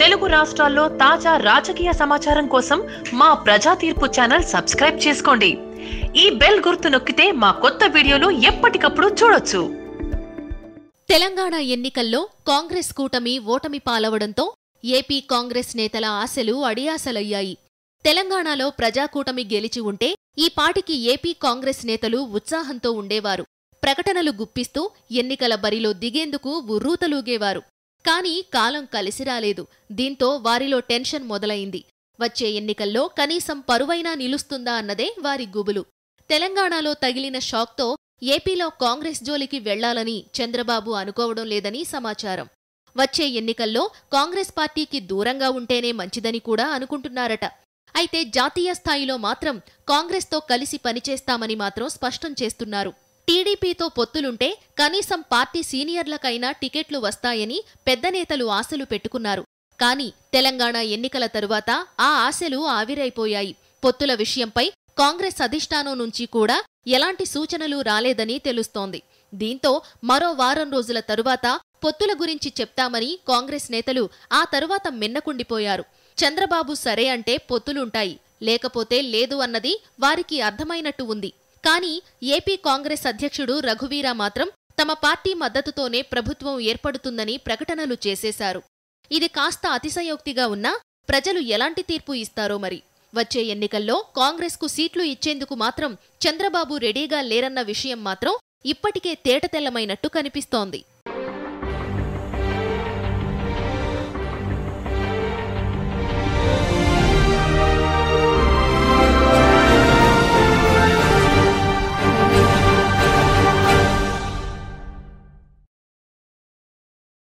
తెలుగు రాష్ట్రాల్లో తాజా రాజకీయ సమాచారం కోసం మా ప్రజా తీర్పు ఛానల్ సబ్స్క్రైబ్ చేసుకోండి. ఈ బెల్ గుర్తు నొక్కితే మా కొత్త వీడియోలు ఎప్పటికప్పుడు చూడొచ్చు. తెలంగాణ ఎన్నికల్లో కాంగ్రెస్ కూటమి ఓటమి పాలవడంతో ఏపీ కాంగ్రెస్ నేతల ఆశలు అడియాసలయ్యాయి. తెలంగాణలో ప్రజాకూటమి గెలిచి ఉంటే ఈ పాటికి ఏపీ కాంగ్రెస్ నేతలు ఉత్సాహంతో ఉండేవారు. ప్రకటనలు గుప్పిస్తూ ఎన్నికల బరిలో దిగేందుకు ఉర్రూతలూగేవారు. కానీ కాలం కలిసిరాలేదు దీంతో వారిలో టెన్షన్ మొదలైంది. వచ్చే ఎన్నికల్లో కనీసం పరువైనా నిలుస్తుందా అన్నదే వారి గుబులు. తెలంగాణలో తగిలిన షాక్తో ఏపీలో కాంగ్రెస్ జోలికి వెళ్ళాలని చంద్రబాబు అనుకోవడం లేదని సమాచారం. వచ్చే ఎన్నికల్లో కాంగ్రెస్ పార్టీకి దూరంగా ఉంటేనే మంచిదని కూడా అనుకుంటున్నారట. అయితే జాతీయ స్థాయిలో మాత్రం కాంగ్రెస్తో కలిసి పనిచేస్తామని మాత్రం స్పష్టం చేస్తున్నారు. టీడీపీతో పొత్తులుంటే కనీసం పార్టీ సీనియర్లకైనా టికెట్లు వస్తాయని పెద్ద నేతలు ఆశలు పెట్టుకున్నారు. కానీ తెలంగాణ ఎన్నికల తరువాత ఆ ఆశలు ఆవిరైపోయాయి. పొత్తుల విషయంపై కాంగ్రెస్ అధిష్టానం నుంచి కూడా ఎలాంటి సూచనలు రాలేదని తెలుస్తోంది. దీంతో మరో వారం రోజుల తరువాత పొత్తుల గురించి చెప్తామని కాంగ్రెస్ నేతలు ఆ తరువాత మిన్నకుండిపోయారు. చంద్రబాబు సరే అంటే పొత్తులుంటాయి. లేకపోతే లేదు అన్నది వారికి అర్థమైనట్టు ఉంది. కానీ ఏపీ కాంగ్రెస్ అధ్యక్షుడు రఘువీరా మాత్రం తమ పార్టీ మద్దతుతోనే ప్రభుత్వం ఏర్పడుతుందని ప్రకటనలు చేసేశారు. ఇది కాస్త అతిశయోక్తిగా ఉన్నా ప్రజలు ఎలాంటి తీర్పు ఇస్తారో మరి. వచ్చే ఎన్నికల్లో కాంగ్రెస్కు సీట్లు ఇచ్చేందుకు మాత్రం చంద్రబాబు రెడీగా లేరన్న విషయం మాత్రం ఇప్పటికే తేటతెల్లమైనట్టు కనిపిస్తోంది.